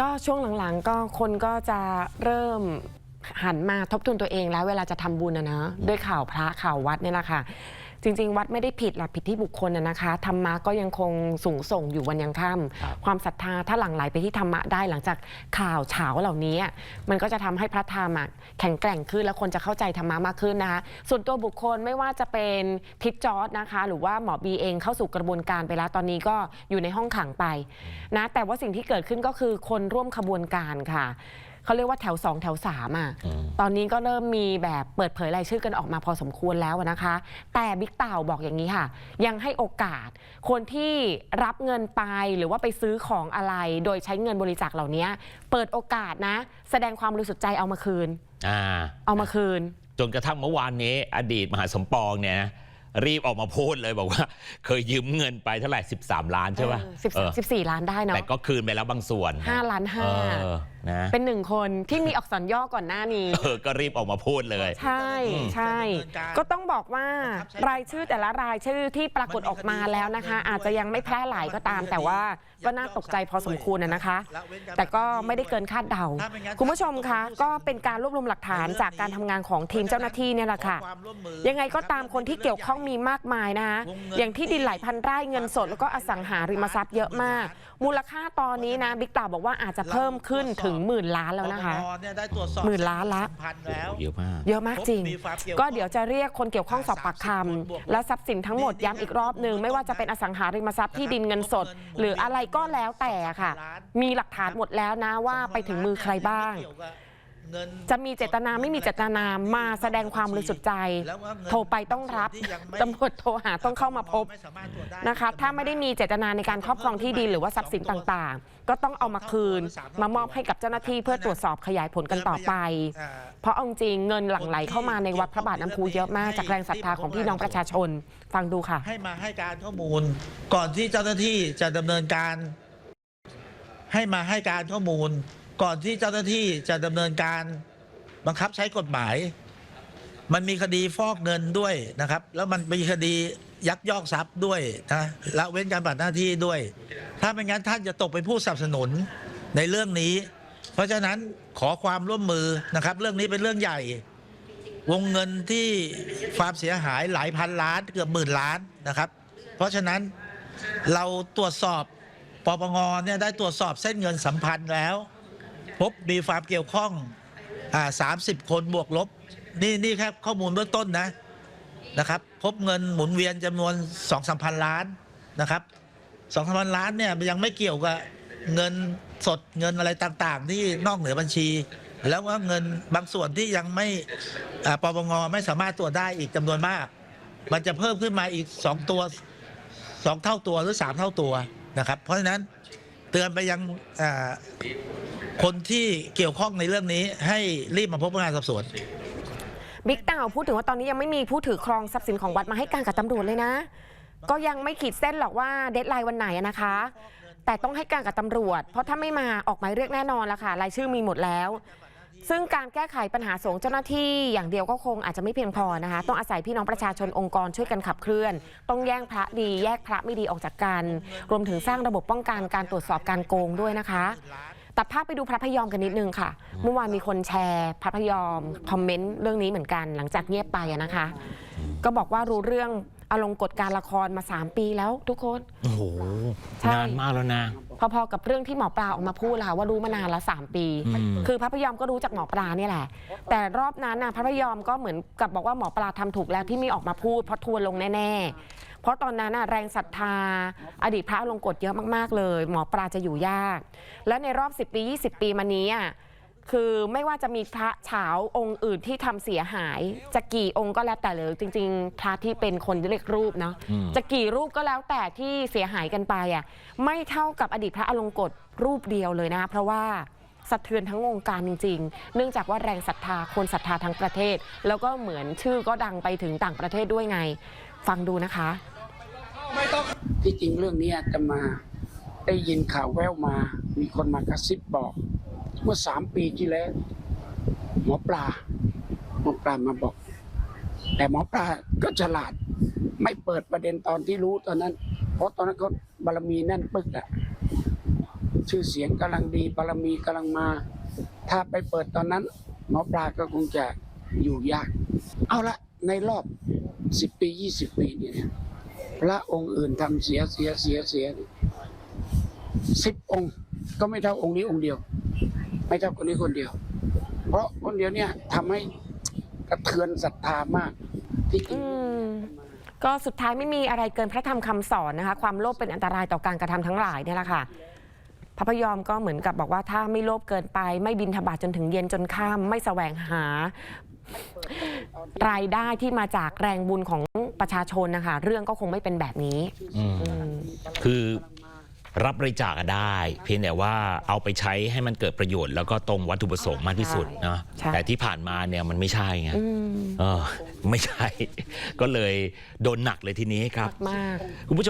ก็ช่วงหลังๆก็คนก็จะเริ่มหันมาทบทวนตัวเองแล้วเวลาจะทำบุญนะเนะด้วยข่าวพระข่าววัดเนี่ยแหละค่ะ จริง ๆ วัดไม่ได้ผิดหลักผิดที่บุคคลนะนะคะธรรมะก็ยังคงสูงส่งอยู่วันยังค่ครับำความศรัทธาถ้าหลั่งไหลไปที่ธรรมะได้หลังจากข่าวเฉาเหล่านี้อะมันก็จะทำให้พระธรรมอะแข็งแกร่งขึ้นแล้วคนจะเข้าใจธรรมะมากขึ้นนะคะ ส่วนตัวบุคคลไม่ว่าจะเป็นทิปจอร์ดนะคะ หรือว่าหมอบีเองเข้าสู่กระบวนการไปแล้วตอนนี้ก็อยู่ในห้องขังไปนะแต่ว่าสิ่งที่เกิดขึ้นก็คือคนร่วมขบวนการค่ะ เขาเรียกว่าแถว 2 แถว3อะอืมตอนนี้ก็เริ่มมีแบบเปิดเผยรายชื่อกันออกมาพอสมควรแล้วนะคะ แต่บิ๊กเต่าบอกอย่างนี้ค่ะ ยังให้โอกาสคนที่รับเงินไปหรือว่าไปซื้อของอะไร โดยใช้เงินบริจาคเหล่านี้เปิดโอกาสนะ แสดงความบริสุทธิ์ใจเอามาคืนอ่าเอามาคืน จนกระทั่งเมื่อวานนี้ อดีตมหาสมปองเนี่ยนะรีบออกมาพูดเลยบอกว่า เคยยืมเงินไปเท่าไหร่ 13 ล้านใช่ป่ะสิบเออสิบสี่ล้านได้เนาะแต่ก็คืนไปแล้วบางส่วนห้าล้านห้าเออนะเป็นหนึ่งคนที่มีอักษรย่อก่อนหน้านี้ เออก็รีบออกมาพูดเลย ใช่ใช่ ก็ต้องบอกว่ารายชื่อแต่ละรายชื่อที่ปรากฏออกมาแล้วนะคะ อาจจะยังไม่แพร่หลายก็ตาม แต่ว่าก็น่าตกใจพอสมควรนะนะคะ แต่ก็ไม่ได้เกินคาดเดา คุณผู้ชมคะ ก็เป็นการรวบรวมหลักฐานจากการทำงานของทีมเจ้าหน้าที่เนี่ยแหละค่ะ ยังไงก็ตามคนที่เกี่ยวข้องมีมากมายนะคะ อย่างที่ดินหลายพันไร่เงินสดแล้วก็อสังหาริมทรัพย์เยอะมาก มูลค่าตอนนี้นะบิ๊กต่าบอกว่าอาจจะเพิ่มขึ้นถึงหมื่นล้านแล้วนะคะ ปปงเนี่ยได้ตรวจสอบหมื่นล้านละ พันแล้ว เยอะมาก เยอะมากจริง พบมีความเกี่ยวก็เดี๋ยวจะเรียกคนเกี่ยวข้องสอบปากค30คนบวกลบำและทรัพย์สินทั้งหมดย้ำอีกรอบหนึ่งไม่ว่าจะเป็นอสังหาริมทรัพย์ที่ดินเงินสด หรืออะไรก็แล้วแต่ค่ะ มีหลักฐานหมดแล้วนะว่าไปถึงมือใครบ้าง เกี่ยวกับเงิน จะมีเจตนาไม่มีเจตนามาแสดงความบริสุทธิ์ใจแล้วว่าเงินโทรไปต้องรับที่ยังไม่ตำรวจโทรหาต้องเข้ามาพบไสามารถตรวจได้นะคะ ถ้าไม่ได้มีเจตนาในการครอบครองที่ดินหรือว่าทรัพย์สินต่างๆ ก็ต้องเอามาคืน มามอบให้กับเจ้าหน้าที่เพื่อตรวจสอบขยายผลกันต่อไปอ่าเพราะเอาจริงเงินหลั่งไหลเข้ามาในวัดพระบาทน้ำพุเยอะมากจากแรงศรัทธาของพี่น้องประชาชน ฟังดูค่ะ ให้มาให้การข้อมูล ก่อนที่เจ้าหน้าที่จะดำเนินการ ให้มาให้การข้อมูล ก่อนที่เจ้าหน้าที่จะดำเนินการบังคับใช้กฎหมาย มันมีคดีฟอกเงินด้วยนะครับ แล้วมันมีคดียักยอกทรัพย์ด้วยนะละเว้นการปฏิบัติหน้าที่ด้วย ถ้าไม่งั้นท่านจะตกเป็นผู้สนับสนุนในเรื่องนี้ เพราะฉะนั้นขอความร่วมมือนะครับ เรื่องนี้เป็นเรื่องใหญ่ วงเงินที่ความเสียหายหลายพันล้านเกือบหมื่นล้านนะครับ เพราะฉะนั้นเราตรวจสอบปปงเนี่ยได้ตรวจสอบเส้นเงินสัมพันธ์แล้ว พบมีความเกี่ยวข้องอ่าสามสิบคนบวกลบ นี่นี่แค่ข้อมูลเบื้องต้นนะนะครับ พบเงินหมุนเวียนจำนวนสองสามพันล้านนะครับสองสามพันล้านเนี่ยยังไม่เกี่ยวกับเงินสดเงินอะไรต่างๆ ที่นอกเหนือบัญชี แล้วก็เงินบางส่วนที่ยังไม่อ่าปปงไม่สามารถตรวจได้อีกจำนวนมาก มันจะเพิ่มขึ้นมาอีกสองตัวสองเท่าตัวหรือสามเท่าตัวนะครับ เพราะฉะนั้นเตือนไปยังอ่า คนที่เกี่ยวข้องในเรื่องนี้ให้รีบมาพบพนักงานสอบสวน บิ๊กเต่าพูดถึงว่าตอนนี้ยังไม่มีผู้ถือครองทรัพย์สินของวัดมาให้การกับตำรวจเลยนะ ก็ยังไม่ขีดเส้นหรอกว่าเดทไลน์วันไหนอะนะคะ แต่ต้องให้การกับตำรวจ เพราะถ้าไม่มาออกหมายเรียกแน่นอนละค่ะรายชื่อมีหมดแล้ว ซึ่งการแก้ไขปัญหาสงฆ์เจ้าหน้าที่อย่างเดียวก็คงอาจจะไม่เพียงพอนะคะ ต้องอาศัยพี่น้องประชาชนองค์กรช่วยกันขับเคลื่อน ต้องแย่งพระดีแยกพระไม่ดีออกจากกัน รวมถึงสร้างระบบป้องกันการตรวจสอบการโกงด้วยนะคะ ตัดภาพไปดูพระพยอมกันนิดนึงค่ะ เมื่อวานมีคนแชร์พระพยอมคอมเมนต์เรื่องนี้เหมือนกัน หลังจากเงียบไปอะนะคะ ก็บอกว่ารู้เรื่องอารมณ์กฎการละครมา 3 ปีแล้วทุกคน โอ้โห ใช่ นานมากแล้วนะ พอๆกับเรื่องที่หมอปลาออกมาพูดละค่ะว่ารู้มานานละ3ปี อืม คือพระพยอมก็รู้จากหมอปลาเนี่ยแหละ แต่รอบนั้นน่ะพระพยอมก็เหมือนกับบอกว่าหมอปลาทำถูกแล้วที่ไม่ออกมาพูดเพราะทัวร์ลงแน่ๆ เพราะตอนนั้นน่ะแรงศรัทธา อดีตพระอลงกฎเยอะมากๆเลย หมอปลาจะอยู่ยาก และในรอบ 10 ปี 20 ปีมานี้อะคือไม่ว่าจะมีพระเฉาองค์อื่นที่ทำเสียหาย จะกี่องค์ก็แล้วแต่เลยจริง ๆ พระที่เป็นคนเรียกรูปเนาะอืมจะกี่รูปก็แล้วแต่ที่เสียหายกันไปอะไม่เท่ากับอดีตพระอลงกฎรูปเดียวเลยนะเพราะว่าสะเทือนทั้งวงการจริง ๆ เนื่องจากว่าแรงศรัทธาคนศรัทธาทั้งประเทศ แล้วก็เหมือนชื่อก็ดังไปถึงต่างประเทศด้วยไง ฟังดูนะคะ ที่จริงเรื่องนี้อาตมาได้ยินข่าวแววมา มีคนมากระซิบบอก เมื่อสามปีที่แล้ว หมอปลาหมอปลามาบอก แต่หมอปลาก็ฉลาด ไม่เปิดประเด็นตอนที่รู้ตอนนั้น เพราะตอนนั้นเขาบารมีแน่นปึกอะชื่อเสียงกำลังดีบารมีกำลังมา ถ้าไปเปิดตอนนั้น หมอปลาก็คงจะอยู่ยาก เอาละในรอบสิบปียี่สิบปีเนี่ย พระองค์อื่นทำเสียเสียเสียเสียสิบองค์ก็ไม่เท่าองค์นี้องค์เดียว ไม่เท่าคนนี้คนเดียว เพราะคนเดียวเนี่ยทำให้กระเทือนศรัทธามากที่จริอืงมก็สุดท้ายไม่มีอะไรเกินพระธรรมคำสอนนะคะ ความโลภเป็นอันตรายต่อการกระทำทั้งหลายเนี่ยแหละค่ะพระพยอมก็เหมือนกับบอกว่าถ้าไม่โลภเกินไป ไม่บินทบาทจนถึงเย็นจนค่ำไม่แสวงหา รายได้ที่มาจากแรงบุญของประชาชนนะคะ เรื่องก็คงไม่เป็นแบบนี้อืมอืม คือรับบริจาคอะได้ เพียงแต่ว่าเอาไปใช้ให้มันเกิดประโยชน์แล้วก็ตรงวัตถุประสงค์มากที่สุดนะใช่ แต่ที่ผ่านมาเนี่ยมันไม่ใช่ไงอืมเออ ไม่ใช่ ก็เลยโดนหนักเลยทีนี้ครับ มาก คุณผู้ชม